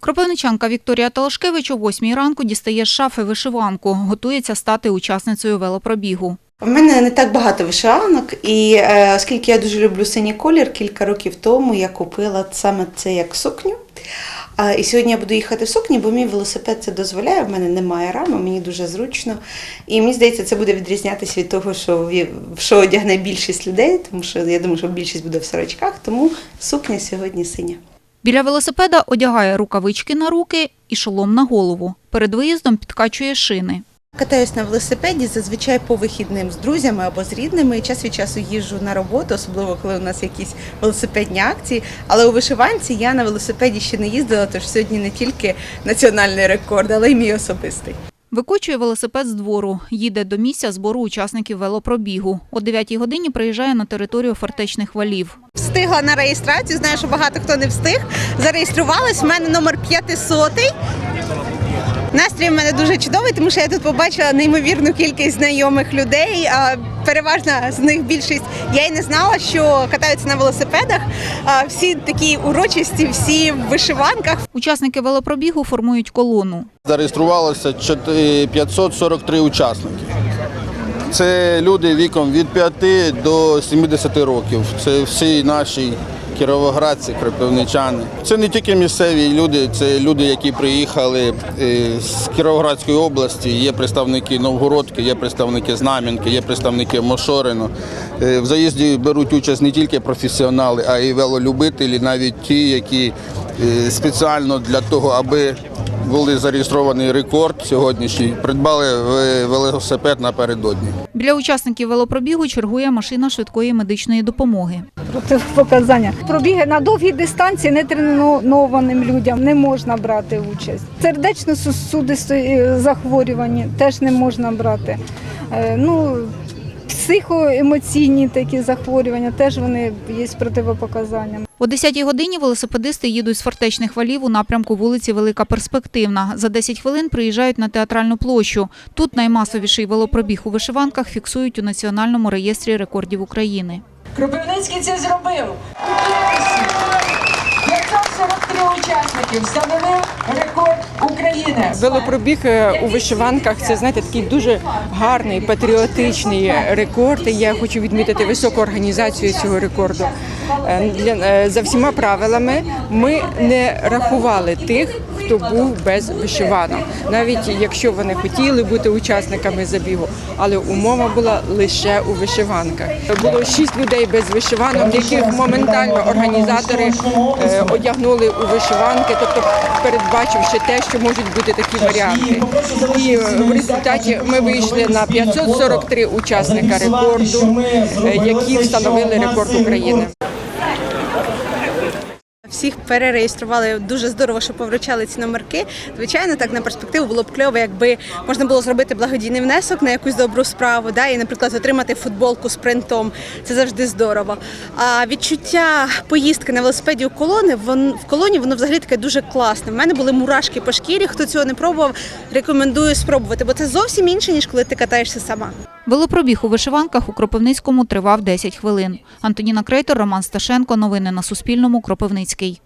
Кропивничанка Вікторія Талашкевич о 8 ранку дістає з шафи вишиванку, готується стати учасницею велопробігу. У мене не так багато вишиванок, і е, оскільки я дуже люблю синій колір, кілька років тому я купила саме це як сукню. І сьогодні я буду їхати в сукні, бо мій велосипед це дозволяє. В мене немає рами, мені дуже зручно. І мені здається, це буде відрізнятися від того, що що одягне більшість людей, тому що я думаю, що більшість буде в сорочках, тому сукня сьогодні синя. Біля велосипеда одягає рукавички на руки і шолом на голову. Перед виїздом підкачує шини. Катаюсь на велосипеді зазвичай по вихідним з друзями або з рідними. Час від часу їжджу на роботу, особливо коли у нас якісь велосипедні акції. Але у вишиванці я на велосипеді ще не їздила, тож сьогодні не тільки національний рекорд, але й мій особистий. Викочує велосипед з двору, їде до місця збору учасників велопробігу. О 9 годині приїжджає на територію фортечних валів. Встигла на реєстрацію. Знаю, що багато хто не встиг. Зареєструвалась. У мене номер 500. Настрій в мене дуже чудовий, тому що я тут побачила неймовірну кількість знайомих людей. а Переважна з них більшість я й не знала, що катаються на велосипедах. Всі такі урочисті, всі в вишиванках. Учасники велопробігу формують колону. Зареєструвалося чотири- 543 учасники. Це люди віком від 5 до 70 років. Це всі наші кіровоградці, кропивничани. Це не тільки місцеві люди, це люди, які приїхали е, з Кіровоградської області. Є представники Новгородки, є представники Знам'янки, є представники Мошорину. Е, В заїзді беруть участь не тільки професіонали, а й велолюбителі, навіть ті, які е, спеціально для того, аби були зареєстрований рекорд сьогоднішній, придбали е, велосипед напередодні. Біля учасників велопробігу чергує машина швидкої медичної допомоги. протипоказання. Пробіги на довгій дистанції нетренованим людям не можна брати участь. Сердечно-сосудисті захворювання теж не можна брати. Е, Ну, психоемоційні такі захворювання теж вони є протипоказанням. О 10 годині велосипедисти їдуть з фортечних валів у напрямку вулиці Велика Перспективна. За 10 хвилин приїжджають на театральну площу. Тут наймасовіший велопробіг у вишиванках фіксують у Національному реєстрі рекордів України. Кропивницький це зробив. 543 учасники встановив рекорд України. Велопробіг е, у вишиванках це знаєте такий дуже гарний патріотичний рекорд. І Я хочу відмітити високу організацію цього рекорду. Е, Для е, за всіма правилами ми не рахували тих, хто був без вишиванок, навіть якщо вони хотіли бути учасниками забігу, але умова була лише у вишиванках. Було шість людей без вишиванок, яких моментально організатори е, одягнули у вишиванки, тобто передбачивши те, що можуть бути такі варіанти. І в результаті ми вийшли на 543 учасника рекорду, які встановили рекорд України. Всіх перереєстрували дуже здорово, що повручали ці номерки. Звичайно, так на перспективу було б кльово, якби можна було зробити благодійний внесок на якусь добру справу, да, і, наприклад, отримати футболку з принтом. Це завжди здорово. А відчуття поїздки на велосипеді у колони вон, в колоні воно взагалі таке дуже класне. В мене були мурашки по шкірі. Хто цього не пробував, рекомендую спробувати, бо це зовсім інше, ніж коли ти катаєшся сама. Велопробіг у вишиванках у Кропивницькому тривав 10 хвилин. Антоніна Крейтор, Роман Сташенко. Новини на Суспільному. Кропивницький.